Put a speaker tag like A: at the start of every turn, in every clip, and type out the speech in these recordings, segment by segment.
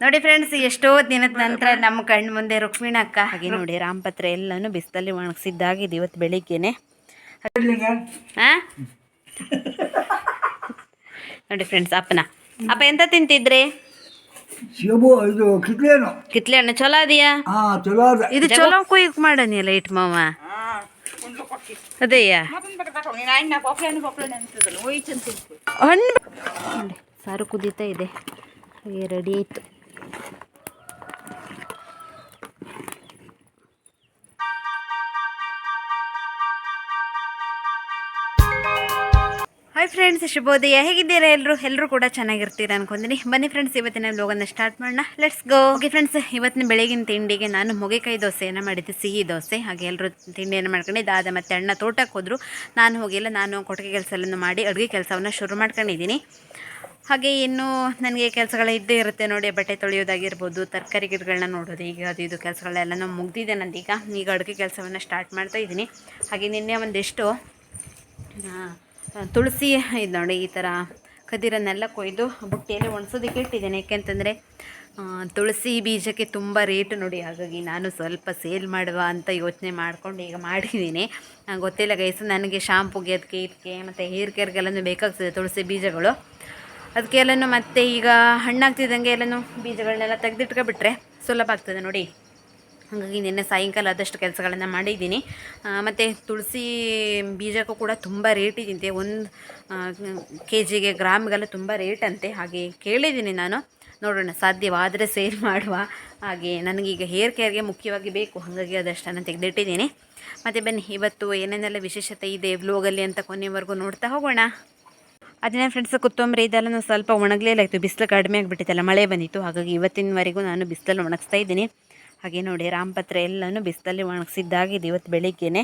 A: ನೋಡಿ ಫ್ರೆಂಡ್ಸ್ ಎಷ್ಟೋ ದಿನದ ನಂತರ ನಮ್ಮ ಕಣ್ಣು ಮುಂದೆ ರುಕ್ಮಿಣ ಅಕ್ಕ. ಹಾಗೆ ನೋಡಿ ರಾಮಪತ್ರ ಎಲ್ಲಾನು ಬಿಸಿಲಲ್ಲಿ ಒಣಗಿಸಿದ್ದಾಗಿದೆ ಇವತ್ತು ಬೆಳಿಗ್ಗೆನೆ. ಆ? ನೋಡಿ ಫ್ರೆಂಡ್ಸ್ ಅಪ್ಪನ. ಅಪ್ಪ ಎಂತ ತಿಂತಿದ್ರಿ? ಕಿತ್ಲೆ ಹಣ್ಣು ಚಲೋ ಅದೆಯಾ?
B: ಹಾ ಚಲೋ ಅದ.
A: ಇದು ಚಲೋ ಕುಯ್ಕ್ ಮಾಡನಿಯಲ್ಲ ಇಟ್ ಮಾವ? ಅದೇಯ? ಹಣ್ಣು ನೋಡಿ ಸಾರು ಕುದೀತಾ ಇದೆ. ಹಾಗೆ ರೆಡಿ ಆಯ್ತು. ಹಾಯ್ ಫ್ರೆಂಡ್ಸ್ ಶುಭೋದಯ. ಹೇಗಿದ್ದೀರಾ ಎಲ್ಲರೂ ಎಲ್ಲರೂ ಕೂಡ ಚೆನ್ನಾಗಿರ್ತೀರ ಅನ್ಕೊಂತೀನಿ. ಬನ್ನಿ ಫ್ರೆಂಡ್ಸ್ ಇವತ್ತಿನ ಲೋಗನ್ನ ಸ್ಟಾರ್ಟ್ ಮಾಡೋಣ. ಲೆಟ್ಸ್ ಗೋ ಓಕೆ ಫ್ರೆಂಡ್ಸ್ ಇವತ್ತಿನ ಬೆಳಗಿನ ತಿಂಡಿಗೆ ನಾನು ಮೊಗೆಕಾಯಿ ದೋಸೆಯನ್ನು ಮಾಡಿದ್ದೆ. ಸಿಹಿ ದೋಸೆ. ಹಾಗೆ ಎಲ್ಲರೂ ತಿಂಡಿಯನ್ನು ಮಾಡ್ಕೊಂಡಿದ್ದೆ. ಇದಾದ ಮತ್ತು ಅಣ್ಣ ತೋಟಕ್ಕೆ ಹೋದರು. ನಾನು ಹೋಗಿಲ್ಲ. ನಾನು ಕೊಟ್ಟಿಗೆ ಕೆಲಸ ಮಾಡಿ ಅಡುಗೆ ಕೆಲಸವನ್ನು ಶುರು ಮಾಡ್ಕೊಂಡಿದ್ದೀನಿ. ಹಾಗೆ ಇನ್ನು ನನಗೆ ಕೆಲಸಗಳು ಇದ್ದೇ ಇರುತ್ತೆ ನೋಡಿ, ಬಟ್ಟೆ ತೊಳೆಯೋದಾಗಿರ್ಬೋದು, ತರಕಾರಿ ಗಿಡಗಳನ್ನ ನೋಡೋದು, ಈಗ ಅದು ಇದು ಕೆಲಸಗಳೆಲ್ಲ ಮುಗ್ದಿದೆ ನಂದೀಗ. ಈಗ ಅಡುಗೆ ಕೆಲಸವನ್ನು ಸ್ಟಾರ್ಟ್ ಮಾಡ್ತಾ ಇದ್ದೀನಿ. ಹಾಗೆ ನಿನ್ನೆ ಒಂದಿಷ್ಟು ತುಳಸಿ ಇದು ನೋಡಿ, ಈ ಥರ ಕದಿರನ್ನೆಲ್ಲ ಕೊಯ್ದು ಬುಟ್ಟಿಯಲ್ಲಿ ಒಣಸೋದಕ್ಕೆ ಇಟ್ಟಿದ್ದೇನೆ. ಯಾಕೆಂತಂದರೆ ತುಳಸಿ ಬೀಜಕ್ಕೆ ತುಂಬ ರೇಟು ನೋಡಿ, ಹಾಗಾಗಿ ನಾನು ಸ್ವಲ್ಪ ಸೇಲ್ ಮಾಡುವ ಅಂತ ಯೋಚನೆ ಮಾಡ್ಕೊಂಡು ಈಗ ಮಾಡಿದ್ದೀನಿ. ಗೊತ್ತಿಲ್ಲ ಗೈಸು ನನಗೆ ಶಾಂಪುಗೆ ಅದಕ್ಕೆ ಇದಕ್ಕೆ ಮತ್ತು ಹೇರ್ ಕೇರ್ಗೆಲ್ಲನೂ ಬೇಕಾಗ್ತದೆ ತುಳಸಿ ಬೀಜಗಳು. ಅದಕ್ಕೆಲ್ಲನೂ ಮತ್ತೆ ಈಗ ಹಣ್ಣಾಗ್ತಿದ್ದಂಗೆ ಎಲ್ಲನೂ ಬೀಜಗಳನ್ನೆಲ್ಲ ತೆಗೆದಿಟ್ಕೊಬಿಟ್ರೆ ಸುಲಭ ಆಗ್ತದೆ ನೋಡಿ. ಹಾಗಾಗಿ ನಿನ್ನೆ ಸಾಯಂಕಾಲ ಆದಷ್ಟು ಕೆಲಸಗಳನ್ನು ಮಾಡಿದ್ದೀನಿ. ಮತ್ತು ತುಳಸಿ ಬೀಜಕ್ಕೂ ಕೂಡ ತುಂಬ ರೇಟ್ ಇದ್ದಂತೆ. ಒಂದು ಕೆ ಜಿಗೆ ಗ್ರಾಮ್ಗೆಲ್ಲ ತುಂಬ ರೇಟ್ ಅಂತೆ. ಹಾಗೆ ಕೇಳಿದ್ದೀನಿ ನಾನು. ನೋಡೋಣ, ಸಾಧ್ಯವಾದರೆ ಸೇಲ್ ಮಾಡುವ ಹಾಗೆ. ನನಗೀಗ ಹೇರ್ ಕೇರ್ಗೆ ಮುಖ್ಯವಾಗಿ ಬೇಕು. ಹಾಗಾಗಿ ಅದಷ್ಟನ್ನು ತೆಗೆದಿಟ್ಟಿದ್ದೀನಿ. ಮತ್ತು ಬನ್ನಿ, ಇವತ್ತು ಏನೇನೆಲ್ಲ ವಿಶೇಷತೆ ಇದೆ ವ್ಲೋಗಲ್ಲಿ ಅಂತ ಕೊನೆವರೆಗೂ ನೋಡ್ತಾ ಹೋಗೋಣ. ಅದನ್ನೇ ಫ್ರೆಂಡ್ಸ್ ಕೊತ್ತಂಬರಿ ಇದೆಲ್ಲ ಸ್ವಲ್ಪ ಒಣಗಲೇ ಇತ್ತು ಬಿಸಿಲು ಕಡಿಮೆ ಆಗಿಬಿಟ್ಟಿತ್ತಲ್ಲ, ಮಳೆ ಬಂದಿತ್ತು. ಹಾಗಾಗಿ ಇವತ್ತಿನವರೆಗೂ ನಾನು ಬಿಸಿಲಲ್ಲಿ ಒಣಗಿಸ್ತಾ ಇದ್ದೀನಿ. ಹಾಗೆ ನೋಡಿ, ರಾಮಪತ್ರ ಎಲ್ಲನೂ ಬಿಸಿಲಲ್ಲಿ ಒಣಗಿಸಿದ್ದಾಗಿದೆ ಇವತ್ತು ಬೆಳಿಗ್ಗೆನೆ.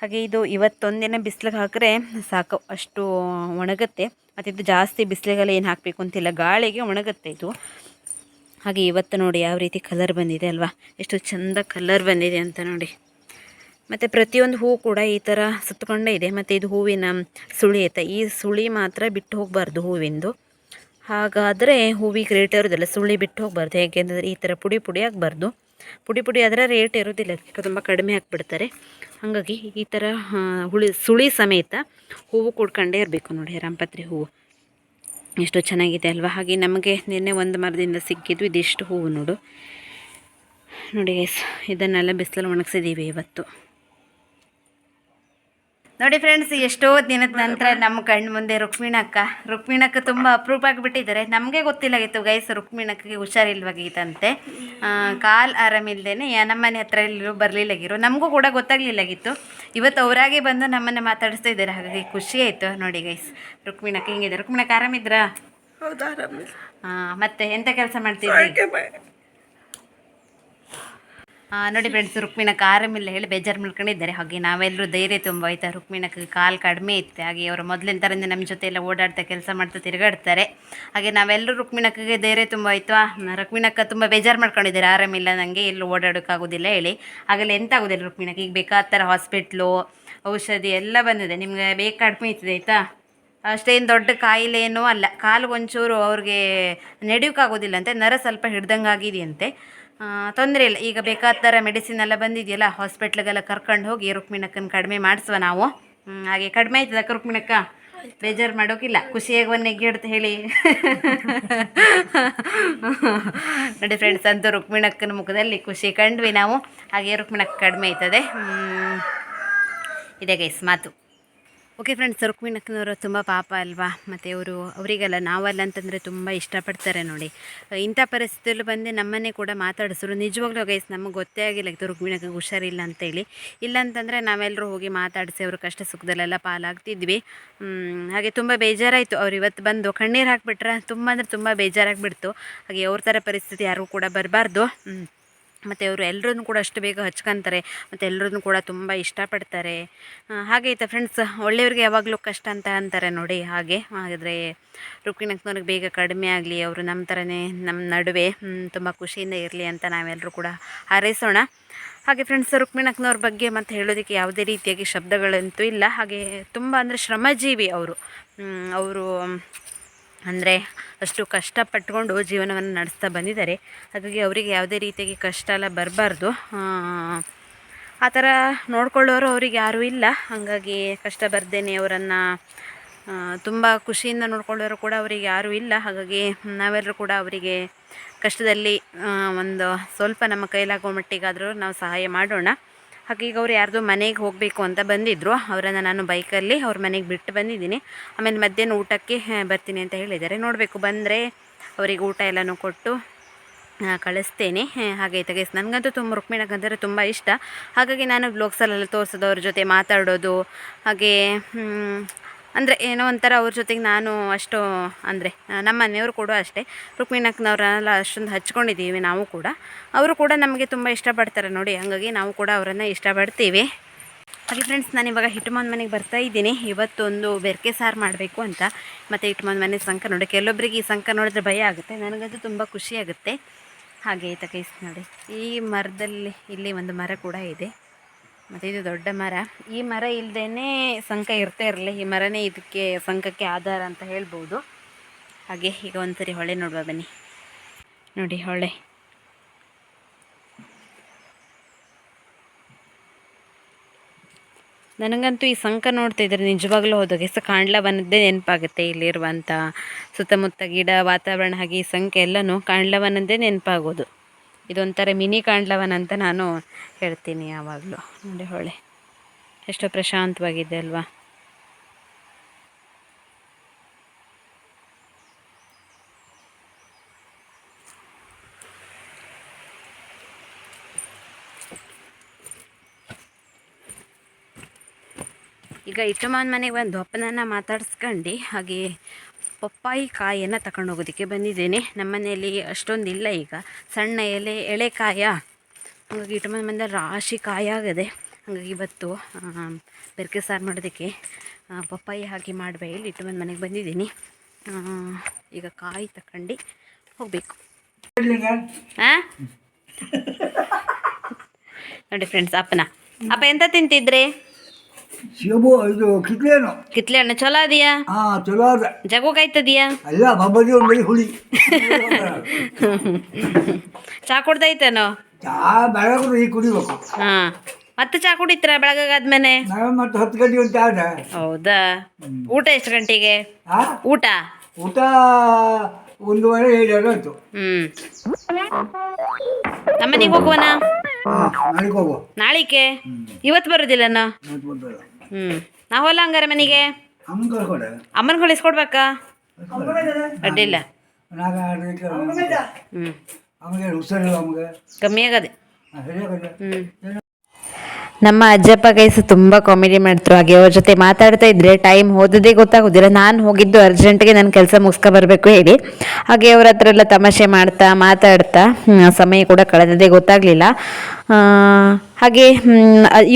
A: ಹಾಗೆ ಇದು ಇವತ್ತೊಂದಿನ ಬಿಸಿಲಿಗೆ ಹಾಕಿದ್ರೆ ಸಾಕು, ಅಷ್ಟು ಒಣಗುತ್ತೆ. ಮತ್ತು ಇದು ಜಾಸ್ತಿ ಬಿಸಿಲಿಗೆಲ್ಲ ಏನು ಹಾಕಬೇಕು ಅಂತಿಲ್ಲ, ಗಾಳಿಗೆ ಒಣಗುತ್ತೆ ಇದು. ಹಾಗೆ ಇವತ್ತು ನೋಡಿ ಯಾವ ರೀತಿ ಕಲರ್ ಬಂದಿದೆ ಅಲ್ವಾ? ಎಷ್ಟು ಚಂದ ಕಲರ್ ಬಂದಿದೆ ಅಂತ ನೋಡಿ. ಮತ್ತು ಪ್ರತಿಯೊಂದು ಹೂ ಕೂಡ ಈ ಥರ ಸುತ್ತಕೊಂಡೇ ಇದೆ. ಮತ್ತು ಇದು ಹೂವಿನ ಸುಳಿ ಐತೆ ಈ ಸುಳಿ ಮಾತ್ರ ಬಿಟ್ಟು ಹೋಗಬಾರ್ದು ಹೂವಿಂದು. ಹಾಗಾದರೆ ಹೂವಿಗೆ ರೇಟ್ ಇರೋದಿಲ್ಲ ಸುಳಿ ಬಿಟ್ಟು ಹೋಗಬಾರ್ದು. ಯಾಕೆಂದರೆ ಈ ಥರ ಪುಡಿ ಪುಡಿ ಆಗಬಾರ್ದು. ಪುಡಿ ಪುಡಿ ಆದರೆ ರೇಟ್ ಇರೋದಿಲ್ಲ. ತುಂಬ ಕಡಿಮೆ ಹಾಕ್ಬಿಡ್ತಾರೆ. ಹಾಗಾಗಿ ಈ ಥರ ಹುಳಿ, ಸುಳಿ ಸಮೇತ ಹೂವು ಕೂಡ್ಕೊಂಡೇ ಇರಬೇಕು ನೋಡಿ ರಾಮಪತ್ರಿ ಹೂವು. ಎಷ್ಟು ಚೆನ್ನಾಗಿದೆ ಅಲ್ವಾ? ಹಾಗೆ ನಮಗೆ ನಿನ್ನೆ ಒಂದು ಮರದಿಂದ ಸಿಕ್ಕಿದ್ದು ಇದಿಷ್ಟು ಹೂವು ನೋಡು. ನೋಡಿ ಇದನ್ನೆಲ್ಲ ಬಿಸಿಲಲ್ಲಿ ಒಣಗಿಸಿದ್ದೀವಿ ಇವತ್ತು. ನೋಡಿ ಫ್ರೆಂಡ್ಸ್ ಎಷ್ಟೋ ದಿನದ ನಂತರ ನಮ್ಮ ಕಣ್ಣು ಮುಂದೆ ರುಕ್ಮಿಣಕ್ಕ ರುಕ್ಮಿಣಕ್ಕ ತುಂಬ ಅಪ್ರೂಪ ಆಗಿಬಿಟ್ಟಿದ್ದಾರೆ ನಮಗೆ ಗೊತ್ತಿಲ್ಲಾಗಿತ್ತು ಗೈಸ್ ರುಕ್ಮಿಣಕ್ಕೆ ಹುಷಾರಿಲ್ವಾಗಿತ್ತಂತೆ ಕಾಲು ಆರಾಮಿಲ್ದೇನೆ ನಮ್ಮನೆ ಹತ್ರ ಎಲ್ಲರೂ ಬರಲಿಲ್ಲಾಗಿರು ನಮಗೂ ಕೂಡ ಗೊತ್ತಾಗ್ಲಿಲ್ಲಾಗಿತ್ತು. ಇವತ್ತು ಅವರಾಗೆ ಬಂದು ನಮ್ಮನ್ನು ಮಾತಾಡಿಸ್ತಾ ಇದ್ದಾರೆ. ಹಾಗಾಗಿ ಖುಷಿ ಆಯಿತು. ನೋಡಿ ಗೈಸ್ ರುಕ್ಮಿಣಕ್ಕೆ ಹಿಂಗಿದೆ? ರುಕ್ಮಿಣಕ್ಕೆ ಆರಾಮಿದ್ರಾ? ಹಾಂ ಮತ್ತೆ ಎಂಥ ಕೆಲಸ ಮಾಡ್ತಿದ್ರಿ ನೋಡಿ ಫ್ರೆಂಡ್ಸ್ ರುಕ್ಮಿಣಕ್ಕೆ ಆರಾಮಿಲ್ಲ ಹೇಳಿ ಬೇಜಾರು ಮಾಡ್ಕೊಂಡಿದ್ದಾರೆ ಹಾಗೆ ನಾವೆಲ್ಲರೂ ಧೈರ್ಯ ತುಂಬ ಆಯ್ತಾ? ರುಕ್ಮಿಣಕ್ಕೆ ಕಾಲು ಕಡಿಮೆ ಇತ್ತು. ಹಾಗೆ ಅವರು ಮೊದಲಿನ ಥರದಿಂದ ನಮ್ಮ ಜೊತೆ ಎಲ್ಲ ಓಡಾಡ್ತಾ ಕೆಲಸ ಮಾಡ್ತಾ ತಿರುಗಾಡ್ತಾರೆ. ಹಾಗೆ ನಾವೆಲ್ಲರೂ ರುಕ್ಮಿಣಕ್ಕೆ ಧೈರ್ಯ ತುಂಬ ಆಯಿತು. ರುಕ್ಮಿಣಕ್ಕ ತುಂಬ ಬೇಜಾರು ಮಾಡ್ಕೊಂಡಿದ್ದಾರೆ. ಆರಾಮಿಲ್ಲ ನನಗೆ ಎಲ್ಲೂ ಓಡಾಡೋಕ್ಕಾಗೋದಿಲ್ಲ ಹೇಳಿ. ಆಗಲ್ಲ ಎಂತ ಆಗೋದಿಲ್ಲ ರುಕ್ಮಿಣಕ್ಕೆ? ಈಗ ಬೇಕಾದ ಥರ ಹಾಸ್ಪಿಟ್ಲು ಔಷಧಿ ಎಲ್ಲ ಬಂದಿದೆ. ನಿಮಗೆ ಬೇಕು ಕಡಿಮೆ ಇರ್ತದೆ ಆಯಿತಾ? ಅಷ್ಟೇನು ದೊಡ್ಡ ಕಾಯಿಲೆ ಏನೂ ಅಲ್ಲ. ಕಾಲು ಒಂಚೂರು ಅವ್ರಿಗೆ ನಡೆಯೋಕ್ಕಾಗೋದಿಲ್ಲ ಅಂತೆ. ನರ ಸ್ವಲ್ಪ ಹಿಡ್ದಂಗೆ ಆಗಿದೆಯಂತೆ ತೊಂದರೆ ಇಲ್ಲ. ಈಗ ಬೇಕಾದ ಥರ ಮೆಡಿಸಿನ್ ಎಲ್ಲ ಬಂದಿದೆಯಲ್ಲ ಹಾಸ್ಪಿಟ್ಲಿಗೆಲ್ಲ ಕರ್ಕೊಂಡು ಹೋಗಿ ರುಕ್ಮಿಣಕ್ಕನ ಕಡಿಮೆ ಮಾಡಿಸುವ ನಾವು. ಹಾಗೆ ಕಡಿಮೆ ಆಯ್ತದ ರುಕ್ಮಿಣಕ್ಕ? ಬೇಜಾರು ಮಾಡೋಕ್ಕಿಲ್ಲ ಖುಷಿಯಾಗಿ ಒಂದು ನೆಗ್ಗಿಡ್ತು ಹೇಳಿ. ನೋಡಿ ಫ್ರೆಂಡ್ಸ್ ಅಂತೂ ರುಕ್ಮಿಣಕ್ಕನ ಮುಖದಲ್ಲಿ ಖುಷಿ ಕಂಡ್ವಿ ನಾವು. ಹಾಗೆ ರುಕ್ಮಿಣಕ್ಕೆ ಕಡಿಮೆ ಆಯ್ತದೆ. ಇದೆ ಗೈಸ್ ಮಾತು. ಓಕೆ ಫ್ರೆಂಡ್ಸ್ ರುಕ್ಮಿಣಕ್ಕನವರು ತುಂಬ ಪಾಪ ಅಲ್ವಾ? ಮತ್ತು ಅವರು ಅವರಿಗೆಲ್ಲ ನಾವಲ್ಲ ಅಂತಂದರೆ ತುಂಬ ಇಷ್ಟಪಡ್ತಾರೆ ನೋಡಿ. ಇಂಥ ಪರಿಸ್ಥಿತಿಯಲ್ಲಿ ಬಂದು ನಮ್ಮನ್ನೇ ಕೂಡ ಮಾತಾಡಿಸಿದ್ರು ನಿಜವಾಗ್ಲೂ ಗೈಸ್ ನಮಗೆ ಗೊತ್ತೇ ಆಗಿಲ್ಲ ರುಕ್ಮಿಣಕ್ಕೆ ಹುಷಾರಿಲ್ಲ ಅಂತೇಳಿ ಇಲ್ಲ ಅಂತಂದರೆ ನಾವೆಲ್ಲರೂ ಹೋಗಿ ಮಾತಾಡಿಸಿ ಅವ್ರ ಕಷ್ಟ ಸುಖದಲ್ಲೆಲ್ಲ ಪಾಲಾಗ್ತಿದ್ವಿ. ಹಾಗೆ ತುಂಬ ಬೇಜಾರಾಯಿತು. ಅವ್ರು ಇವತ್ತು ಬಂದು ಕಣ್ಣೀರು ಹಾಕಿಬಿಟ್ರೆ ತುಂಬ ಅಂದರೆ ತುಂಬ ಬೇಜಾರಾಗಿಬಿಡ್ತು. ಹಾಗೆ ಅವ್ರ ಥರ ಪರಿಸ್ಥಿತಿ ಯಾರಿಗೂ ಕೂಡ ಬರಬಾರ್ದು. ಮತ್ತು ಅವರು ಎಲ್ಲರೂ ಕೂಡ ಅಷ್ಟು ಬೇಗ ಹಚ್ಕೊಂತಾರೆ, ಮತ್ತು ಎಲ್ಲರೂ ಕೂಡ ತುಂಬ ಇಷ್ಟಪಡ್ತಾರೆ. ಹಾಗೆ ಆಯಿತಾ ಫ್ರೆಂಡ್ಸ್ ಒಳ್ಳೆಯವ್ರಿಗೆ ಯಾವಾಗಲೂ ಕಷ್ಟ ಅಂತ ಅಂತಾರೆ ನೋಡಿ, ಹಾಗೆ. ಹಾಗಾದರೆ ರುಕ್ಮಿಣಕ್ನವ್ರಿಗೆ ಬೇಗ ಕಡಿಮೆ ಆಗಲಿ, ಅವರು ನಮ್ಮ ಥರನೇ ನಮ್ಮ ನಡುವೆ ತುಂಬ ಖುಷಿಯಿಂದ ಇರಲಿ ಅಂತ ನಾವೆಲ್ಲರೂ ಕೂಡ ಹಾರೈಸೋಣ. ಹಾಗೆ ಫ್ರೆಂಡ್ಸ್ ರುಕ್ಮಿಣಕ್ನವ್ರ ಬಗ್ಗೆ ಮತ್ತು ಹೇಳೋದಕ್ಕೆ ಯಾವುದೇ ರೀತಿಯಾಗಿ ಶಬ್ದಗಳಂತೂ ಇಲ್ಲ. ಹಾಗೆ ತುಂಬ ಅಂದರೆ ಶ್ರಮಜೀವಿ ಅವರು. ಅವರು ಅಂದರೆ ಅಷ್ಟು ಕಷ್ಟಪಟ್ಕೊಂಡು ಜೀವನವನ್ನು ನಡೆಸ್ತಾ ಬಂದಿದ್ದಾರೆ. ಹಾಗಾಗಿ ಅವರಿಗೆ ಯಾವುದೇ ರೀತಿಯಾಗಿ ಕಷ್ಟ ಎಲ್ಲ ಬರಬಾರ್ದು. ಆ ಥರ ನೋಡ್ಕೊಳ್ಳೋರು ಅವ್ರಿಗೆ ಯಾರೂ ಇಲ್ಲ. ಹಾಗಾಗಿ ಕಷ್ಟ ಬರ್ದೇನೆ ಅವರನ್ನು ತುಂಬ ಖುಷಿಯಿಂದ ನೋಡ್ಕೊಳ್ಳೋರು ಕೂಡ ಅವರಿಗೆ ಯಾರೂ ಇಲ್ಲ. ಹಾಗಾಗಿ ನಾವೆಲ್ಲರೂ ಕೂಡ ಅವರಿಗೆ ಕಷ್ಟದಲ್ಲಿ ಒಂದು ಸ್ವಲ್ಪ ನಮ್ಮ ಕೈಲಾಗೋ ಮಟ್ಟಿಗಾದರೂ ನಾವು ಸಹಾಯ ಮಾಡೋಣ. ಹಾಗೆ ಈಗ ಅವ್ರು ಯಾರ್ದೋ ಮನೆಗೆ ಹೋಗಬೇಕು ಅಂತ ಬಂದಿದ್ದರು ಅವರನ್ನು ನಾನು ಬೈಕಲ್ಲಿ ಅವ್ರ ಮನೆಗೆ ಬಿಟ್ಟು ಬಂದಿದ್ದೀನಿ. ಆಮೇಲೆ ಮಧ್ಯಾಹ್ನ ಊಟಕ್ಕೆ ಬರ್ತೀನಿ ಅಂತ ಹೇಳಿದ್ದಾರೆ. ನೋಡಬೇಕು, ಬಂದರೆ ಅವರಿಗೆ ಊಟ ಎಲ್ಲನೂ ಕೊಟ್ಟು ಕಳಿಸ್ತೇನೆ. ಹಾಗೆ ತೆಗೆಸ್, ನನಗಂತೂ ತುಂಬ ರುಕ್ಮಿಣಕ್ಕಂದರೆ ತುಂಬ ಇಷ್ಟ. ಹಾಗಾಗಿ ನಾನು ಬ್ಲಾಗ್ಸಲ್ಲೆಲ್ಲ ತೋರಿಸೋದು, ಅವ್ರ ಜೊತೆ ಮಾತಾಡೋದು, ಹಾಗೆ ಅಂದರೆ ಏನೋ ಒಂಥರ ಅವ್ರ ಜೊತೆಗೆ ನಾನು ಅಷ್ಟು, ಅಂದರೆ ನಮ್ಮ ಮನೆಯವರು ಕೂಡ ಅಷ್ಟೇ. ರುಕ್ಮಿಣಕ್ಕನವ್ರನ್ನೆಲ್ಲ ಅಷ್ಟೊಂದು ಹಚ್ಕೊಂಡಿದ್ದೀವಿ ನಾವು ಕೂಡ. ಅವರು ಕೂಡ ನಮಗೆ ತುಂಬ ಇಷ್ಟಪಡ್ತಾರೆ ನೋಡಿ, ಹಾಗಾಗಿ ನಾವು ಕೂಡ ಅವರನ್ನು ಇಷ್ಟಪಡ್ತೀವಿ. ಹಾಗೆ ಫ್ರೆಂಡ್ಸ್ ನಾನು ಇವಾಗ ಹಿಟ್ಮನ್ ಮನೆಗೆ ಬರ್ತಾ ಇದ್ದೀನಿ. ಇವತ್ತೊಂದು ಬೆರಕೆ ಸಾರು ಮಾಡಬೇಕು ಅಂತ. ಮತ್ತು ಹಿಟ್ಮನ್ ಮನೆ ಸಂಕ ನೋಡಿ ಕೆಲವೊಬ್ಬರಿಗೆ ಈ ಸಂಕ ನೋಡಿದ್ರೆ ಭಯ ಆಗುತ್ತೆ. ನನಗಂತೂ ತುಂಬ ಖುಷಿ ಆಗುತ್ತೆ. ಹಾಗೆ ಕೈಸ್ ನೋಡಿ. ಈ ಮರದಲ್ಲಿ ಇಲ್ಲಿ ಒಂದು ಮರ ಕೂಡ ಇದೆ. ಮತ್ತು ಇದು ದೊಡ್ಡ ಮರ. ಈ ಮರ ಇಲ್ಲದೇ ಸಂಕ ಇರ್ತಾ ಇರಲಿ ಈ ಮರನೇ ಇದಕ್ಕೆ ಸಂಕಕ್ಕೆ ಆಧಾರ ಅಂತ ಹೇಳ್ಬೋದು. ಹಾಗೆ ಈಗ ಒಂದ್ಸರಿ ಹೊಳೆ ನೋಡುವ ಬನ್ನಿ. ನೋಡಿ ಹೊಳೆ. ನನಗಂತೂ ಈ ಸಂಕ ನೋಡ್ತಾ ಇದ್ರೆ ನಿಜವಾಗ್ಲೂ ಹೋದಾಗ ಕಾಣ್ಲ ಕಾಂಡ್ಲವನದ್ದೇ ನೆನಪಾಗುತ್ತೆ ಇಲ್ಲಿರುವಂಥ ಸುತ್ತಮುತ್ತ ಗಿಡ, ವಾತಾವರಣ, ಹಾಗೆ ಈ ಸಂಖ್ಯೆ ಎಲ್ಲನೂ ಕಾಂಡ್ಲವನದ್ದೇ ನೆನಪಾಗೋದು. ಇದೊಂಥರ ಮಿನಿ ಕಾಂಡ್ಲವನ್ ಅಂತ ನಾನು ಹೇಳ್ತೀನಿ ಯಾವಾಗಲೂ. ನೋಡಿ ಹೊಳೆ ಎಷ್ಟು ಪ್ರಶಾಂತವಾಗಿದೆ ಅಲ್ವಾ? ಈಗ ಇಟ್ಟಮಾನ್ ಮನೆಗೆ ಒಂದು ದೊಪ್ಪನನ್ನು ಮಾತಾಡ್ಸ್ಕೊಂಡು. ಹಾಗೆ ಪಪ್ಪಾಯಿ ಕಾಯನ್ನು ತಗೊಂಡು ಹೋಗೋದಕ್ಕೆ ಬಂದಿದ್ದೇನೆ. ನಮ್ಮ ಮನೆಯಲ್ಲಿ ಅಷ್ಟೊಂದು ಇಲ್ಲ ಈಗ. ಸಣ್ಣ ಎಲೆ ಎಳೆಕಾಯ ಹಾಗಾಗಿ ಇಟ್ಟಮಾನ್ ಬಂದ ರಾಶಿ ಕಾಯಾಗದೆ ಹಾಗಾಗಿ ಇವತ್ತು ಬೆರಕೆ ಸಾರು ಮಾಡೋದಕ್ಕೆ ಪಪ್ಪಾಯಿ ಹಾಕಿ ಮಾಡಬೇಡಿ ಇಟ್ಟು ಬಂದು ಮನೆಗೆ ಬಂದಿದ್ದೀನಿ. ಈಗ ಕಾಯಿ ತಕೊಂಡು ಹೋಗಬೇಕು. ಹಾಂ ನೋಡಿ ಫ್ರೆಂಡ್ಸ್ ಅಪ್ಪನ. ಅಪ್ಪ ಎಂತ ತಿಂತಿದ್ರಿ?
B: ಸೇಬು ಇದು ಕಿತ್ಲೇನು?
A: ಕಿತ್ಲೆ ಹಣ್ಣು ಚಲೋ ಅದೆಯಾ?
B: ಹಾ ಚಲೋ ಅದ.
A: ಜಗೋಗಾಯ್ತದಿಯಾ
B: ಅಲ್ಲ ಬಾಬಾಜಿ ಒಂದು ಬರೀ ಹುಳಿ.
A: ಚಾ ಕುಡ್ದೈತೇನೋ?
B: ಚಾ ಬೆಳಗ್ಗೆ ಈ ಕುಡಿಬೇಕು.
A: ಹಾ. ಮತ್ತೆ ಚಾ ಕುಡಿತೀರಾ ಬೆಳಗಾದ್ಮೇಲೆ
B: ನಾವು ಮತ್ತೆ ಹತ್ತು ಗಂಟೆ ಅಂತ ಆದ
A: ಹೌದಾ? ಊಟ ಎಷ್ಟು ಗಂಟೆಗೆ?
B: ಹಾ?
A: ಊಟ?
B: ಊಟ ಒಂದೂವರೆ ಏಳು ಹ್ಮ್.
A: ಹ್ಞೂ ನಮ್ಮನೆಗೆ ಹೋಗುವನಾ?
B: ಹೋಗುವ
A: ನಾಳಿಕೆ ಇವತ್ತು ಬರೋದಿಲ್ಲನ? ಹ್ಞೂ ನಾ ಹೋಲ್ಲ ಹಂಗಾರೆ ಮನೆಗೆ? ಅಮ್ಮನ ಕಳಿಸ್ಕೊಡ್ಬೇಕಾ ಅಡ್ಡಿಲ್ಲ ಹ್ಞೂ ಕಮ್ಮಿ ಆಗದೆ. ಹ್ಞೂ ನಮ್ಮ ಅಜ್ಜಪ್ಪ ಕೈಸು ತುಂಬ ಕಾಮಿಡಿ ಮಾಡ್ತರು ಹಾಗೆ ಅವ್ರ ಜೊತೆ ಮಾತಾಡ್ತಾ ಇದ್ರೆ ಟೈಮ್ ಹೋದದೇ ಗೊತ್ತಾಗೋದಿಲ್ಲ. ನಾನು ಹೋಗಿದ್ದು ಅರ್ಜೆಂಟ್ಗೆ ನನ್ನ ಕೆಲಸ ಮುಗಿಸ್ಕೊ ಬರಬೇಕು ಹೇಳಿ. ಹಾಗೆ ಅವ್ರ ಹತ್ರ ಎಲ್ಲ ತಮಾಷೆ ಮಾಡ್ತಾ, ಮಾತಾಡ್ತಾ ಸಮಯ ಕೂಡ ಕಳೆದದೇ ಗೊತ್ತಾಗಲಿಲ್ಲ. ಹಾಗೆ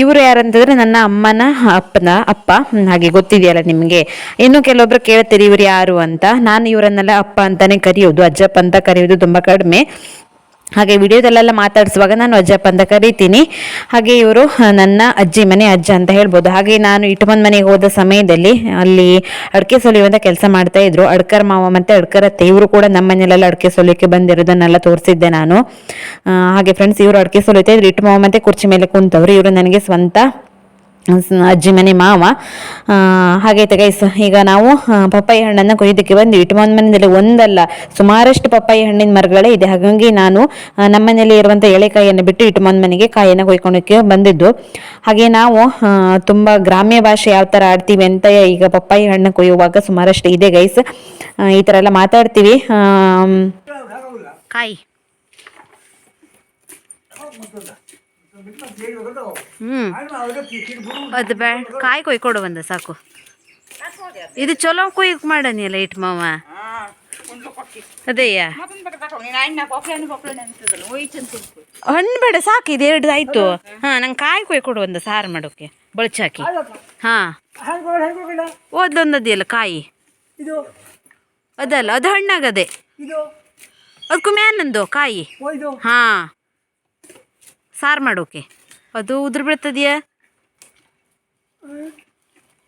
A: ಇವರು ಯಾರಂತಂದರೆ ನನ್ನ ಅಮ್ಮನ ಅಪ್ಪನ ಅಪ್ಪ. ಹಾಗೆ ಗೊತ್ತಿದೆಯಲ್ಲ ನಿಮಗೆ. ಇನ್ನು ಕೆಲವೊಬ್ರು ಕೇಳ್ತೀರಿ ಇವ್ರು ಯಾರು ಅಂತ. ನಾನು ಇವರನ್ನೆಲ್ಲ ಅಪ್ಪ ಅಂತಾನೆ ಕರೆಯೋದು, ಅಜ್ಜಪ್ಪ ಅಂತ ಕರೆಯೋದು ತುಂಬ ಕಡಿಮೆ. ಹಾಗೆ ವಿಡಿಯೋದಲ್ಲೆಲ್ಲ ಮಾತಾಡಿಸುವಾಗ ನಾನು ಅಜ್ಜಪ್ಪ ಅಂತ ಕರಿತೀನಿ. ಹಾಗೆ ಇವರು ನನ್ನ ಅಜ್ಜಿ ಮನೆ ಅಜ್ಜ ಅಂತ ಹೇಳ್ಬೋದು. ಹಾಗೆ ನಾನು ಇಟ್ಟಮನ್ ಮನೆಗೆ ಹೋದ ಸಮಯದಲ್ಲಿ ಅಲ್ಲಿ ಅಡಿಕೆ ಸೊಲಿಯುವಂಥ ಕೆಲಸ ಮಾಡ್ತಾ ಇದ್ರು. ಅಡ್ಕರ್ ಮಾವ ಮತ್ತು ಅಡ್ಕರ್ ಅತ್ತೆ, ಇವರು ಕೂಡ ನಮ್ಮ ಮನೆಯಲ್ಲೆಲ್ಲ ಅಡಿಕೆ ಸೊಲಿಯೋಕ್ಕೆ ಬಂದಿರೋದನ್ನೆಲ್ಲ ತೋರಿಸಿದ್ದೆ ನಾನು. ಹಾಗೆ ಫ್ರೆಂಡ್ಸ್ ಇವರು ಅಡಿಕೆ ಸೊಲಿತಾ ಇದ್ರು ಇಟ್ಟು ಮಾವ ಮತ್ತು ಕುರ್ಚಿ ಮೇಲೆ ಕುಂತವ್ರು. ಇವರು ನನಗೆ ಸ್ವಂತ ಅಜ್ಜಿ ಮನೆ ಮಾವ. ಹಾಗೆ ಹಾಗೈತೆ ಗೈಸ್ ಈಗ ನಾವು ಪಪ್ಪಾಯಿ ಹಣ್ಣನ್ನು ಕೊಯ್ಯೋದಕ್ಕೆ ಬಂದ್ವಿ. ಇಟ್ಮನ್ ಮನೆಯಲ್ಲಿ ಒಂದಲ್ಲ, ಸುಮಾರಷ್ಟು ಪಪ್ಪಾಯಿ ಹಣ್ಣಿನ ಮರಗಳೇ ಇದೆ. ಹಾಗಾಗಿ ನಾನು ನಮ್ಮ ಮನೆಯಲ್ಲಿ ಇರುವಂಥ ಎಳೆಕಾಯಿಯನ್ನು ಬಿಟ್ಟು ಇಟ್ಮನ್ ಮನೆಗೆ ಕಾಯಿಯನ್ನು ಕೊಯ್ಕೊಳಕ್ಕೆ ಬಂದಿದ್ದು. ಹಾಗೆ ನಾವು ತುಂಬ ಗ್ರಾಮ್ಯ ಭಾಷೆ ಯಾವ ಥರ ಆಡ್ತೀವಿ ಅಂತ ಈಗ ಪಪ್ಪಾಯಿ ಹಣ್ಣು ಕೊಯ್ಯುವಾಗ ಸುಮಾರಷ್ಟು ಇದೆ ಗೈಸ್ ಈ ಥರ ಎಲ್ಲ ಮಾತಾಡ್ತೀವಿ. ಕಾಯಿ. ಹ್ಞೂ ಅದು ಬೇಡ ಕಾಯಿ ಕೊಯ್ಕೊಡು ಬಂದ ಸಾಕು. ಇದು ಚಲೋ ಕೊಯ್ ಮಾಡನಿ ಅಲ್ಲ ಇಟ್ ಮಾವ ಅದೇಯ ಹಣ್ಣು ಬೇಡ ಸಾಕು ಇದು ಎರಡು ಆಯ್ತು. ಹಾಂ ನಂಗೆ ಕಾಯಿ ಕೊಯ್ಕೊಡು ಒಂದು ಸಾರು ಮಾಡೋಕೆ. ಬಳಚಾಕಿ ಹಾಂ. ಓದೊಂದದಿಯಲ್ಲ ಕಾಯಿ? ಅದಲ್ಲ ಅದು ಹಣ್ಣಾಗದೆ. ಅದಕ್ಕೂ ಅಂದು ಕಾಯಿ. ಹಾಂ. ಸಾರು ಮಾಡೋಕೆ. ಅದು ಉದುರು ಬೀಳ್ತದೆಯಾ?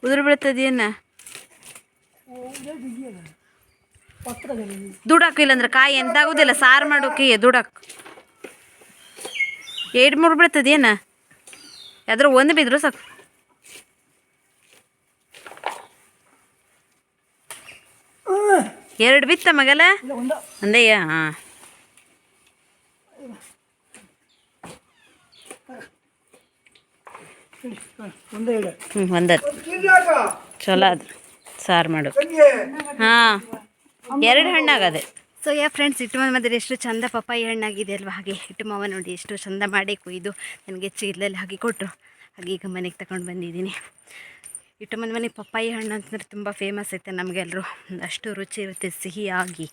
A: ಉದುರು
B: ಬೀಳ್ತದೇನ
A: ದುಡಾಕು ಇಲ್ಲಂದ್ರೆ ಕಾಯಿ ಎಂತಾಗೋದಿಲ್ಲ ಸಾರು ಮಾಡೋಕೆ ದುಡಾಕು. ಎರಡು ಮೂರು ಬೀಳ್ತದೇನ ಯಾವ್ದಾರು ಒಂದು ಬಿದ್ರು ಸಾಕು. ಎರಡು ಬಿತ್ತ ಮಗಲ?
B: ಒಂದ
A: ಹಾಂ
B: ಇಡಿ, ಹ, ಒಂದೇ ಇಡ
A: ಹ್ಞೂ ಒಂದತ್ತು ಚಲೋ ಅದು. ಸಾರು ಮಾಡು. ಹಾಂ. ಎರಡು ಹಣ್ಣಾಗದೆ. ಸೊ ಯಾ ಫ್ರೆಂಡ್ಸ್ ಇಟ್ಟು ಮಾವ ಮಾಡಿದ್ರೆ ಎಷ್ಟು ಚಂದ ಪಪ್ಪಾಯಿ ಹಣ್ಣಾಗಿದೆ ಅಲ್ವಾ? ಹಾಗೆ ಇಟ್ಟು ಮಾವ ನೋಡಿ ಎಷ್ಟು ಚಂದ ಮಾಡಿ ಕುಯ್ದು ನನಗೆ ಚೀಲದಲ್ಲಿ ಹಾಕಿ ಕೊಟ್ಟರು ಹಾಗೆ ಈಗ ಮನೆಗೆ ತಗೊಂಡು ಬಂದಿದ್ದೀನಿ. ಇಟ್ಟು ಮನೆ ಮನೆ ಪಪ್ಪಾಯಿ ಹಣ್ಣು ಅಂತಂದ್ರೆ ತುಂಬ ಫೇಮಸ್ ಐತೆ ನಮಗೆಲ್ಲರೂ ಅಷ್ಟು ರುಚಿ ಇರುತ್ತೆ, ಸಿಹಿಯಾಗಿ.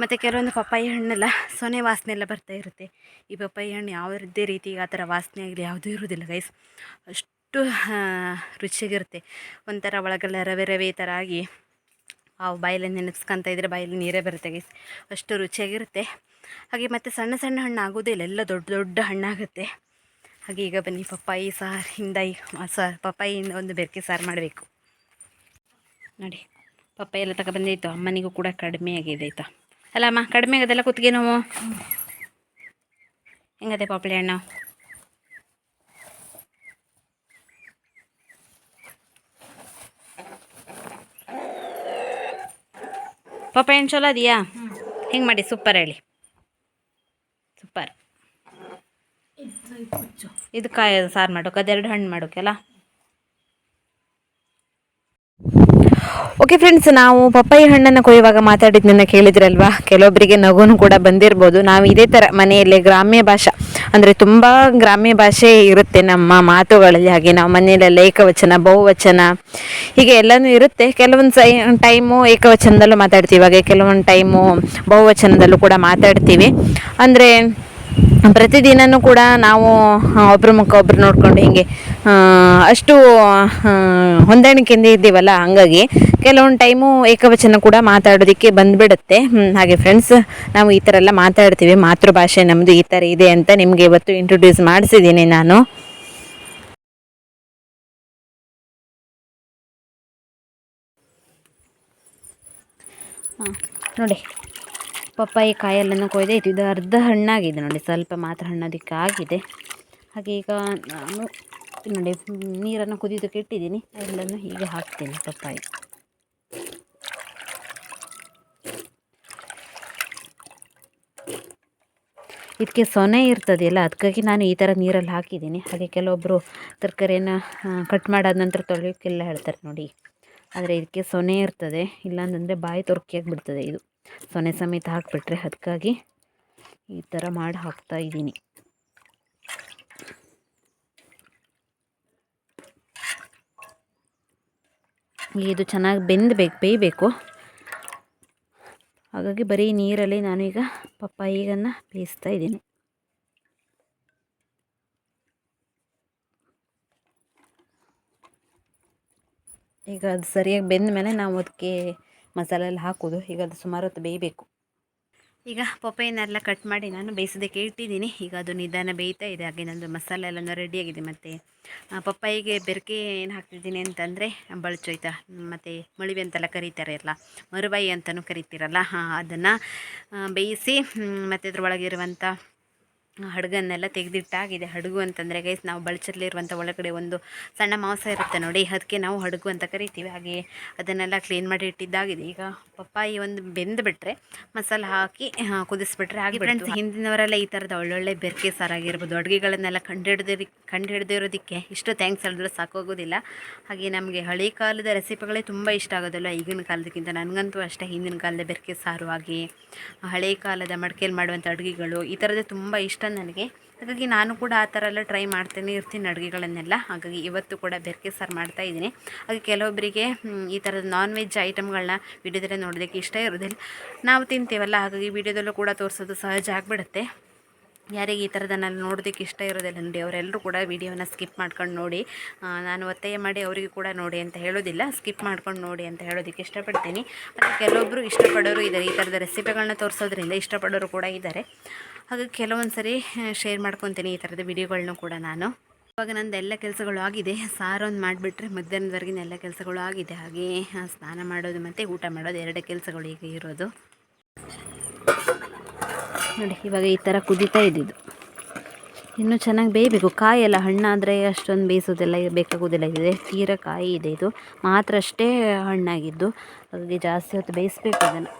A: ಮತ್ತು ಕೆಲವೊಂದು ಪಪ್ಪಾಯಿ ಹಣ್ಣೆಲ್ಲ ಸೊನೆ ವಾಸನೆ ಎಲ್ಲ ಬರ್ತಾ ಇರುತ್ತೆ. ಈ ಪಪ್ಪಾಯಿ ಹಣ್ಣು ಯಾವುದೇ ರೀತಿ ಆ ಥರ ವಾಸನೆ ಆಗಲಿ ಯಾವುದೂ ಇರೋದಿಲ್ಲ ಗೈಸ್ ಅಷ್ಟು ರುಚಿಯಾಗಿರುತ್ತೆ. ಒಂಥರ ಒಳಗೆಲ್ಲ ರವೆ ರವೆ ಥರ ಆಗಿ ಆ ಬಾಯಲ್ಲಿ ನೆನೆಸ್ಕೊಂತ ಇದ್ರೆ ಬಾಯಲ್ಲಿ ನೀರೇ ಬರುತ್ತೆ ಗೈಸ್ ಅಷ್ಟು ರುಚಿಯಾಗಿರುತ್ತೆ. ಹಾಗೆ ಮತ್ತು ಸಣ್ಣ ಸಣ್ಣ ಹಣ್ಣು ಆಗೋದೇ ಇಲ್ಲ, ಎಲ್ಲ ದೊಡ್ಡ ದೊಡ್ಡ ಹಣ್ಣಾಗುತ್ತೆ. ಹಾಗೆ ಈಗ ಬನ್ನಿ ಪಪ್ಪಾಯಿ ಸಾರು ಈ ಸಾರು ಪಪ್ಪಾಯಿಯಿಂದ ಒಂದು ಬೆರಕೆ ಸಾರು ಮಾಡಬೇಕು. ನೋಡಿ ಪಪ್ಪಾಯಿ ಎಲ್ಲ ತಗೊಬಂದಿತ್ತು ಅಮ್ಮನಿಗೂ ಕೂಡ ಕಡಿಮೆ ಆಗಿದೆ ಆಯಿತಾ. ಅಲ್ಲ ಅಮ್ಮ ಕಡಿಮೆ ಆಗೋದೆಲ್ಲ ಕುತ್ತಿಗೆ ನೋವು? ಹೆಂಗದೆ ಪಾಪಳೆ ಹಣ್ಣು ಪಪ್ಪಾಯಿ ಹಣ್ಣು ಚಲೋ ಅದೆಯಾ? ಹೆಂಗೆ ಮಾಡಿ ಸೂಪರ್ ಹೇಳಿ ಸೂಪರ್ ಇದು ಕಾಯಿ ಸಾರು ಮಾಡೋಕೆ ಅದೆರಡು ಹಣ್ಣು ಮಾಡೋಕೆಲ್ಲ ಓಕೆ ಫ್ರೆಂಡ್ಸ್ ನಾವು ಪಪ್ಪಾಯಿ ಹಣ್ಣನ್ನು ಕೊಯ್ಯುವಾಗ ಮಾತಾಡಿದ್ದನ್ನ ಕೇಳಿದ್ರಲ್ವಾ? ಕೆಲವೊಬ್ಬರಿಗೆ ನಗುನು ಕೂಡ ಬಂದಿರ್ಬೋದು. ನಾವು ಇದೇ ಥರ ಮನೆಯಲ್ಲೇ ಗ್ರಾಮ್ಯ ಭಾಷೆ, ಅಂದರೆ ತುಂಬ ಗ್ರಾಮ್ಯ ಭಾಷೆ ಇರುತ್ತೆ ನಮ್ಮ ಮಾತುಗಳಲ್ಲಿ. ಹಾಗೆ ನಾವು ಮನೆಯಲ್ಲೆಲ್ಲ ಏಕವಚನ ಬಹುವಚನ, ಹೀಗೆ ಎಲ್ಲನೂ ಇರುತ್ತೆ. ಕೆಲವೊಂದು ಸೈ, ಟೈಮು ಏಕವಚನದಲ್ಲೂ ಮಾತಾಡ್ತೀವಿ. ಹಾಗೆ ಕೆಲವೊಂದು ಟೈಮು ಬಹುವಚನದಲ್ಲೂ ಕೂಡ ಮಾತಾಡ್ತೀವಿ. ಅಂದರೆ ಪ್ರತಿದಿನನೂ ಕೂಡ ನಾವು ಒಬ್ಬರ ಒಬ್ರ ಮುಖ ಒಬ್ರು ನೋಡ್ಕೊಂಡು ಹಿಂಗೆ ಅಷ್ಟು ಹೊಂದಾಣಿಕೆಯಿಂದ ಇದ್ದೀವಲ್ಲ, ಹಂಗಾಗಿ ಕೆಲವೊಂದು ಟೈಮು ಏಕವಚನ ಕೂಡ ಮಾತಾಡೋದಕ್ಕೆ ಬಂದ್ಬಿಡುತ್ತೆ. ಹಾಗೆ ಫ್ರೆಂಡ್ಸ್ ನಾವು ಈ ಥರ ಎಲ್ಲ ಮಾತಾಡ್ತೀವಿ, ಮಾತೃಭಾಷೆ ನಮ್ಮದು ಈ ಥರ ಇದೆ ಅಂತ ನಿಮಗೆ ಇವತ್ತು ಇಂಟ್ರೊಡ್ಯೂಸ್ ಮಾಡಿಸಿದ್ದೀನಿ ನಾನು. ನೋಡಿ. ಪಪ್ಪಾಯಿ ಕಾಯಲ್ಲನ್ನು ಕೊಯ್ದೆ ಇದು ಇದು ಅರ್ಧ ಹಣ್ಣಾಗಿದೆ ನೋಡಿ, ಸ್ವಲ್ಪ ಮಾತ್ರ ಹಣ್ಣದಕ್ಕೆ ಆಗಿದೆ ಹಾಗೆ ಈಗ ನಾನು ನೋಡಿ, ನೀರನ್ನು ಕುದಿಯೋದಕ್ಕೆ ಇಟ್ಟಿದ್ದೀನಿ. ಎಲ್ಲನೂ ಹೀಗೆ ಹಾಕ್ತೀನಿ ಪಪ್ಪಾಯಿ. ಇದಕ್ಕೆ ಸೊನೆ ಇರ್ತದೆಯಲ್ಲ ಅದಕ್ಕಾಗಿ ನಾನು ಈ ಥರ ನೀರಲ್ಲಿ ಹಾಕಿದ್ದೀನಿ. ಹಾಗೆ ಕೆಲವೊಬ್ಬರು ತರಕಾರಿಯನ್ನು ಕಟ್ ಮಾಡಾದ ನಂತರ ತೊಳೆಯೋಕ್ಕೆಲ್ಲ ಹೇಳ್ತಾರೆ ನೋಡಿ. ಆದರೆ ಇದಕ್ಕೆ ಸೊನೆ ಇರ್ತದೆ ಇಲ್ಲಾಂತಂದರೆ ಬಾಯಿ ತೊರ್ಕಿಯಾಗಿಬಿಡ್ತದೆ ಇದು. ಸೊನೆ ಸಮೇತ ಹಾಕಿಬಿಟ್ರೆ ಅದಕ್ಕಾಗಿ ಈ ಥರ ಮಾಡಿ ಹಾಕ್ತಾ ಇದ್ದೀನಿ. ಇದು ಚೆನ್ನಾಗಿ ಬೆಂದಬೇಕು ಬೇಯಬೇಕು. ಹಾಗಾಗಿ ಬರೀ ನೀರಲ್ಲಿ ನಾನು ಈಗ ಪಪ್ಪಾಯಿಗನ್ನು ಬೇಯಿಸ್ತಾ ಇದ್ದೀನಿ. ಈಗ ಅದು ಸರಿಯಾಗಿ ಬೆಂದ ಮೇಲೆ ನಾವು ಅದಕ್ಕೆ ಮಸಾಲೆ ಎಲ್ಲ ಹಾಕೋದು ಈಗ ಅದು ಸುಮಾರು ಹೊತ್ತು ಬೇಯಬೇಕು. ಈಗ ಪಪ್ಪಾಯಿನೆಲ್ಲ ಕಟ್ ಮಾಡಿ ನಾನು ಬೇಯಿಸೋದಕ್ಕೆ ಇಟ್ಟಿದ್ದೀನಿ. ಈಗ ಅದು ನಿಧಾನ ಬೇಯ್ತಾ ಇದೆ. ಹಾಗೆ ನಂದು ಮಸಾಲೆ ಎಲ್ಲ ರೆಡಿಯಾಗಿದೆ ಮತ್ತು ಪಪ್ಪಾಯಿಗೆ ಬೆರಕೆ ಏನು ಹಾಕ್ತಿದ್ದೀನಿ ಅಂತಂದರೆ ಬಳಚೋಯ್ತಾ ಮತ್ತು ಮಳಿವೆ ಅಂತೆಲ್ಲ ಕರೀತಾರೆ ಎಲ್ಲ ಮರುಬಾಯಿ ಅಂತಲೂ ಕರಿತೀರಲ್ಲ? ಹಾಂ, ಅದನ್ನು ಬೇಯಿಸಿ ಮತ್ತು ಅದ್ರೊಳಗಿರುವಂಥ ಹಡಗನ್ನೆಲ್ಲ ತೆಗೆದಿಟ್ಟಾಗಿದೆ. ಹಡಗು ಅಂತಂದರೆ ಗೈಸ್ ನಾವು ಬಳಚಲ್ಲಿರುವಂಥ ಒಳಗಡೆ ಒಂದು ಸಣ್ಣ ಮಾಂಸ ಇರುತ್ತೆ ನೋಡಿ. ಅದಕ್ಕೆ ನಾವು ಹಡಗು ಅಂತ ಕರಿತೀವಿ. ಹಾಗೆ ಅದನ್ನೆಲ್ಲ ಕ್ಲೀನ್ ಮಾಡಿ ಇಟ್ಟಿದ್ದಾಗಿದೆ. ಈಗ ಪಪ್ಪಾಯಿ ಒಂದು ಬೆಂದು ಬಿಟ್ಟರೆ ಮಸಾಲೆ ಹಾಕಿ ಕುದಿಸ್ಬಿಟ್ರೆ ಹಾಗೆ ಫ್ರೆಂಡ್ಸ್ ಹಿಂದಿನವರೆಲ್ಲ ಈ ಥರದ ಒಳ್ಳೊಳ್ಳೆ ಬೆರಕೆ ಸಾರಾಗಿರ್ಬೋದು ಅಡುಗೆಗಳನ್ನೆಲ್ಲ ಕಂಡುಹಿಡ್ದಿರಿ ಕಂಡುಹಿಡ್ದಿರೋದಕ್ಕೆ ಇಷ್ಟು ಥ್ಯಾಂಕ್ಸ್ ಹೇಳಿದ್ರೆ ಸಾಕೋಗೋದಿಲ್ಲ ಹಾಗೆ ನಮಗೆ ಹಳೆ ಕಾಲದ ರೆಸಿಪಿಗಳೇ ತುಂಬ ಇಷ್ಟ ಆಗೋದಲ್ಲ ಈಗಿನ ಕಾಲದಕ್ಕಿಂತ. ನನಗಂತೂ ಅಷ್ಟೇ ಹಿಂದಿನ ಕಾಲದ ಬೆರಕೆ ಸಾರು ಹಾಗೆ ಹಳೆ ಕಾಲದ ಮಡಿಕೆಯಲ್ಲಿ ಮಾಡುವಂಥ ಅಡುಗೆಗಳು ಈ ಥರದ್ದೇ ತುಂಬ ಇಷ್ಟ ನನಗೆ. ಹಾಗಾಗಿ ನಾನು ಕೂಡ ಆ ಥರ ಎಲ್ಲ ಟ್ರೈ ಮಾಡ್ತೇನೆ, ಇರ್ತೀನಿ ಅಡುಗೆಗಳನ್ನೆಲ್ಲ. ಹಾಗಾಗಿ ಇವತ್ತು ಕೂಡ ಬೆರಕೆ ಸಾರು ಮಾಡ್ತಾ ಇದ್ದೀನಿ. ಹಾಗೆ ಕೆಲವೊಬ್ಬರಿಗೆ ಈ ಥರದ ನಾನ್ ವೆಜ್ ಐಟಮ್ಗಳನ್ನ ವಿಡಿಯೋದಲ್ಲೇ ನೋಡೋದಕ್ಕೆ ಇಷ್ಟ ಇರೋದಿಲ್ಲ. ನಾವು ತಿಂತೀವಲ್ಲ, ಹಾಗಾಗಿ ವಿಡಿಯೋದಲ್ಲೂ ಕೂಡ ತೋರಿಸೋದು ಸಹಜ ಆಗಿಬಿಡುತ್ತೆ. ಯಾರಿಗೆ ಈ ಥರದನ್ನೆಲ್ಲ ನೋಡೋದಕ್ಕೆ ಇಷ್ಟ ಇರೋದಿಲ್ಲ ನೋಡಿ, ಅವರೆಲ್ಲರೂ ಕೂಡ ವಿಡಿಯೋನ ಸ್ಕಿಪ್ ಮಾಡ್ಕೊಂಡು ನೋಡಿ. ನಾನು ಒತ್ತಾಯ ಮಾಡಿ ಅವರಿಗೆ ಕೂಡ ನೋಡಿ ಅಂತ ಹೇಳೋದಿಲ್ಲ. ಸ್ಕಿಪ್ ಮಾಡ್ಕೊಂಡು ನೋಡಿ ಅಂತ ಹೇಳೋದಕ್ಕೆ ಇಷ್ಟಪಡ್ತೀನಿ. ಮತ್ತು ಕೆಲವೊಬ್ಬರು ಇಷ್ಟಪಡೋರು ಇದ್ದಾರೆ. ಈ ಥರದ ರೆಸಿಪಿಗಳನ್ನ ತೋರಿಸೋದ್ರಿಂದ ಇಷ್ಟಪಡೋರು ಕೂಡ ಇದ್ದಾರೆ. ಹಾಗಾಗಿ ಕೆಲವೊಂದು ಸರಿ ಶೇರ್ ಮಾಡ್ಕೊತೀನಿ ಈ ಥರದ ವಿಡಿಯೋಗಳನ್ನೂ ಕೂಡ ನಾನು. ಇವಾಗ ನಂದು ಎಲ್ಲ ಕೆಲಸಗಳು ಆಗಿದೆ. ಸಾರೊಂದು ಮಾಡಿಬಿಟ್ರೆ ಮಧ್ಯಾಹ್ನದವರೆಗಿನ ಎಲ್ಲ ಕೆಲಸಗಳು ಆಗಿದೆ. ಹಾಗೆ ಸ್ನಾನ ಮಾಡೋದು ಮತ್ತು ಊಟ ಮಾಡೋದು ಎರಡೇ ಕೆಲಸಗಳು ಈಗ ಇರೋದು. ನೋಡಿ, ಇವಾಗ ಈ ಥರ ಕುದೀತಾ ಇದ್ದಿದ್ದು. ಇನ್ನೂ ಚೆನ್ನಾಗಿ ಬೇಯಬೇಕು. ಕಾಯಿ ಎಲ್ಲ ಹಣ್ಣಾದರೆ ಅಷ್ಟೊಂದು ಬೇಯಿಸೋದೆಲ್ಲ ಬೇಕಾಗೋದಿಲ್ಲ. ಇದೆ, ತೀರ ಕಾಯಿ ಇದೆ ಇದು. ಮಾತ್ರ ಅಷ್ಟೇ ಹಣ್ಣಾಗಿದ್ದು. ಹಾಗಾಗಿ ಜಾಸ್ತಿ ಹೊತ್ತು ಬೇಯಿಸ್ಬೇಕು ಅದನ್ನು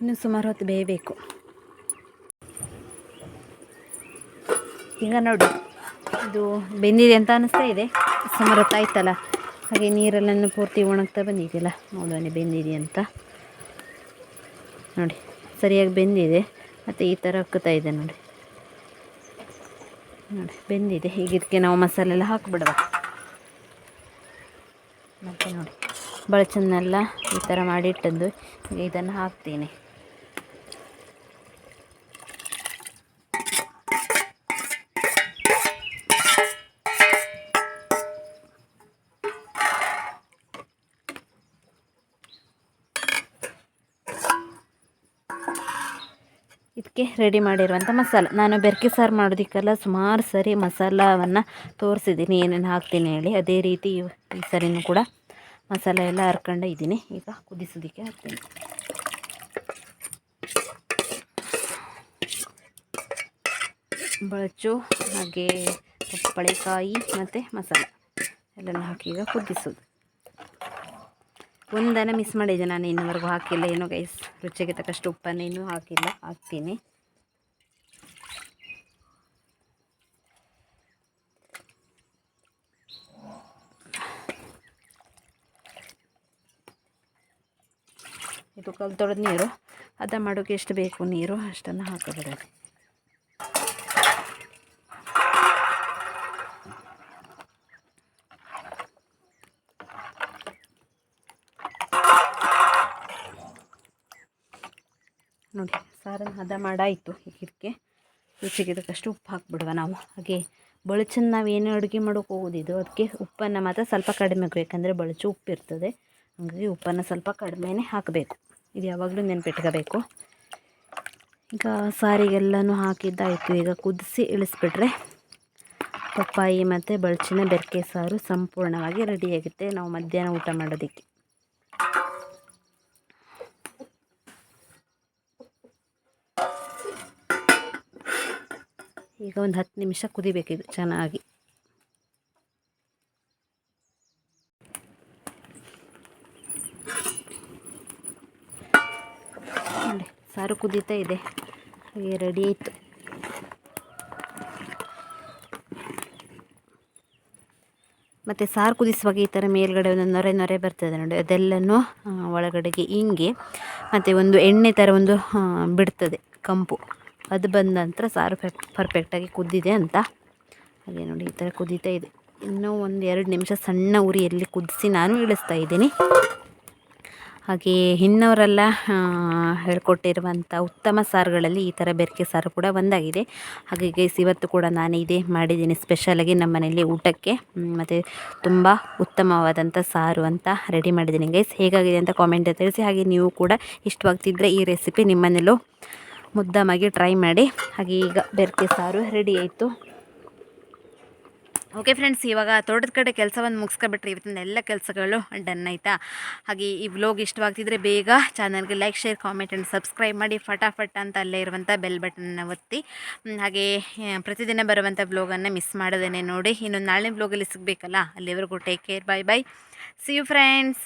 A: ಇನ್ನೂ ಸುಮಾರು ಹೊತ್ತು ಬೇಯಬೇಕು. ಈಗ ನೋಡಿ, ಇದು ಬೆಂದಿದೆ ಅಂತ ಅನಿಸ್ತಾ ಇದೆ. ಸಮರತ್ತ ಆಯ್ತಲ್ಲ? ಹಾಗೆ ನೀರೆಲ್ಲ ಪೂರ್ತಿ ಒಣಗ್ತಾ ಬಂದಿದೆಯಲ್ಲ? ನೋಡೋಣ ಬೆಂದಿದೆ ಅಂತ. ನೋಡಿ, ಸರಿಯಾಗಿ ಬೆಂದಿದೆ. ಮತ್ತು ಈ ಥರ ಅಕ್ಕುತ್ತಾ ಇದೆ ನೋಡಿ. ನೋಡಿ, ಬೆಂದಿದೆ. ಈಗ ಇದಕ್ಕೆ ನಾವು ಮಸಾಲೆ ಎಲ್ಲ ಹಾಕಿಬಿಡುವ ಮತ್ತು ನೋಡಿ ಬಳಚನ್ನೆಲ್ಲ ಈ ಥರ ಮಾಡಿಟ್ಟದ್ದು ಈಗ ಇದನ್ನು ಹಾಕ್ತೀನಿ. ಇದಕ್ಕೆ ರೆಡಿ ಮಾಡಿರುವಂಥ ಮಸಾಲ. ನಾನು ಬೆರಕೆ ಸಾರು ಮಾಡೋದಕ್ಕೆಲ್ಲ, ಸುಮಾರು ಸರಿ ಮಸಾಲವನ್ನು ತೋರಿಸಿದ್ದೀನಿ. ಏನೇನು ಹಾಕ್ತೀನಿ ಹೇಳಿ. ಅದೇ ರೀತಿ ಈ ಸರಿನೂ ಕೂಡ ಮಸಾಲೆ ಎಲ್ಲ ಹರ್ಕೊಂಡು ಇದ್ದೀನಿ. ಈಗ ಕುದಿಸೋದಕ್ಕೆ ಹಾಕ್ತೀನಿ. ಬಳಚು, ಹಾಗೆ ಪಪ್ಪಳೆಕಾಯಿ ಮತ್ತು ಮಸಾಲ. ಎಲ್ಲೆಲ್ಲ ಹಾಕಿ ಈಗ ಕುದಿಸೋದು. ಒಂದನ್ನು ಮಿಸ್ ಮಾಡಿದ್ದೆ ನಾನು, ಇನ್ನುವರೆಗೂ ಹಾಕಿಲ್ಲ. ಏನೋ ಗೈಸ್ ರುಚಿಗೆ ತಕ್ಕಷ್ಟು ಉಪ್ಪನ್ನು ಇನ್ನೂ ಹಾಕಿಲ್ಲ. ಹಾಕ್ತೀನಿ. ಇದು ಕಲ್ ನೀರು. ಅದ ಮಾಡೋಕ್ಕೆ ಎಷ್ಟು ಬೇಕು? ನೀರು. ಅಷ್ಟನ್ನು ಹಾಕಿಬಿಡೋದು ನೋಡಿ ಹದ ಮಾಡಾಯಿತು ಇದಕ್ಕೆ ರುಚಿಗೆ ಇದಕ್ಕಷ್ಟು ಉಪ್ಪು ಹಾಕ್ಬಿಡುವ ನಾವು. ಹಾಗೆ ಬಳಚನ್ನು ನಾವು ಏನು ಅಡುಗೆ ಮಾಡೋಕೆ ಹೋಗೋದಿದ್ದು ಅದಕ್ಕೆ ಉಪ್ಪನ್ನು ಮಾತ್ರ ಸ್ವಲ್ಪ ಕಡಿಮೆ ಬೇಕಂದರೆ ಬಳುಚು ಬಳಚು ಉಪ್ಪಿರ್ತದೆ ಹಾಗಾಗಿ ಉಪ್ಪನ್ನು ಸ್ವಲ್ಪ ಕಡಿಮೆನೇ ಹಾಕಬೇಕು. ಇದು ಯಾವಾಗಲೂ ನೆನ್ಪಿಟ್ಕೋಬೇಕು. ಈಗ ಸಾರಿಗೆಲ್ಲನೂ ಹಾಕಿದ್ದಾಯಿತು. ಈಗ ಕುದಿಸಿ ಇಳಿಸ್ಬಿಟ್ರೆ ಪಪ್ಪಾಯಿ ಮತ್ತು ಬಳಚಿನ ಬೆರಕೆ ಸಾರು ಸಂಪೂರ್ಣವಾಗಿ ರೆಡಿಯಾಗುತ್ತೆ ನಾವು ಮಧ್ಯಾಹ್ನ ಊಟ ಮಾಡೋದಕ್ಕೆ. ಈಗ ಒಂದು ಹತ್ತು ನಿಮಿಷ ಕುದಿಬೇಕು ಇದು ಚೆನ್ನಾಗಿ. ನೋಡಿ, ಸಾರು ಕುದೀತಾ ಇದೆ. ಹಾಗೆ ರೆಡಿ ಆಯಿತು. ಮತ್ತು ಸಾರು ಕುದಿಸುವಾಗ ಈ ಥರ ಮೇಲ್ಗಡೆ ಒಂದು ನೊರೆ ನೊರೆ ಬರ್ತದೆ ನೋಡಿ, ಅದೆಲ್ಲನೂ ಒಳಗಡೆಗೆ ಹಿಂಗೆ. ಮತ್ತು ಒಂದು ಎಣ್ಣೆ ಥರ ಒಂದು ಬಿಡ್ತದೆ, ಕಂಪು. ಅದು ಬಂದ ನಂತರ ಸಾರು ಫೆಕ್ ಪರ್ಫೆಕ್ಟಾಗಿ ಕುದ್ದಿದೆ ಅಂತ. ಹಾಗೆ ನೋಡಿ ಈ ಥರ ಕುದೀತಾ ಇದೆ. ಇನ್ನೂ ಒಂದು ಎರಡು ನಿಮಿಷ ಸಣ್ಣ ಉರಿಯಲ್ಲಿ ಕುದಿಸಿ ನಾನು ಇಳಿಸ್ತಾ ಇದ್ದೀನಿ. ಹಾಗೆ ಇನ್ನವರೆಲ್ಲ ಹೇಳ್ಕೊಟ್ಟಿರುವಂಥ ಉತ್ತಮ ಸಾರುಗಳಲ್ಲಿ ಈ ಥರ ಬೆರಕೆ ಸಾರು ಕೂಡ ಒಂದಾಗಿದೆ. ಹಾಗೆ ಗೈಸ್, ಇವತ್ತು ಕೂಡ ನಾನು ಇದೇ ಮಾಡಿದ್ದೀನಿ ಸ್ಪೆಷಲಾಗಿ ನಮ್ಮ ಮನೆಯಲ್ಲಿ ಊಟಕ್ಕೆ. ಮತ್ತು ತುಂಬ ಉತ್ತಮವಾದಂಥ ಸಾರು ಅಂತ ರೆಡಿ ಮಾಡಿದ್ದೀನಿ ಗೈಸ್. ಹೇಗಾಗಿದೆ ಅಂತ ಕಾಮೆಂಟ್ ತಿಳಿಸಿ. ಹಾಗೆ ನೀವು ಕೂಡ ಇಷ್ಟವಾಗ್ತಿದ್ರೆ ಈ ರೆಸಿಪಿ ನಿಮ್ಮನೇಲೂ ಮುದ್ದಾಮಾಗಿ ಟ್ರೈ ಮಾಡಿ. ಹಾಗೆ ಈಗ ಬೆರಕೆ ಸಾರು ರೆಡಿ ಆಯಿತು. ಓಕೆ ಫ್ರೆಂಡ್ಸ್ ಇವಾಗ ತೋಟದ ಕಡೆ ಕೆಲಸವನ್ನು ಮುಗಿಸ್ಕೊಬಿಟ್ರೆ ಇವತ್ತಿನ ಎಲ್ಲ ಕೆಲಸಗಳು ಡನ್ ಆಯಿತಾ? ಹಾಗೆ ಈ ವ್ಲೋಗ್ ಇಷ್ಟವಾಗ್ತಿದ್ರೆ ಬೇಗ ಚಾನಲ್ಗೆ like share comment and subscribe ಮಾಡಿ. ಫಟಾಫಟ್ ಅಂತ ಅಲ್ಲೇ ಇರುವಂಥ ಬೆಲ್ ಬಟನ್ನ ಒತ್ತಿ. ಹಾಗೆ ಪ್ರತಿದಿನ ಬರುವಂಥ ವ್ಲೋಗನ್ನು ಮಿಸ್ ಮಾಡೋದೇನೆ ನೋಡಿ. ಇನ್ನೊಂದು ನಾಳೆ ವ್ಲೋಗಲ್ಲಿ ಸಿಗಬೇಕಲ್ಲ? ಅಲ್ಲಿವರೆಗೂ take care bye bye see you friends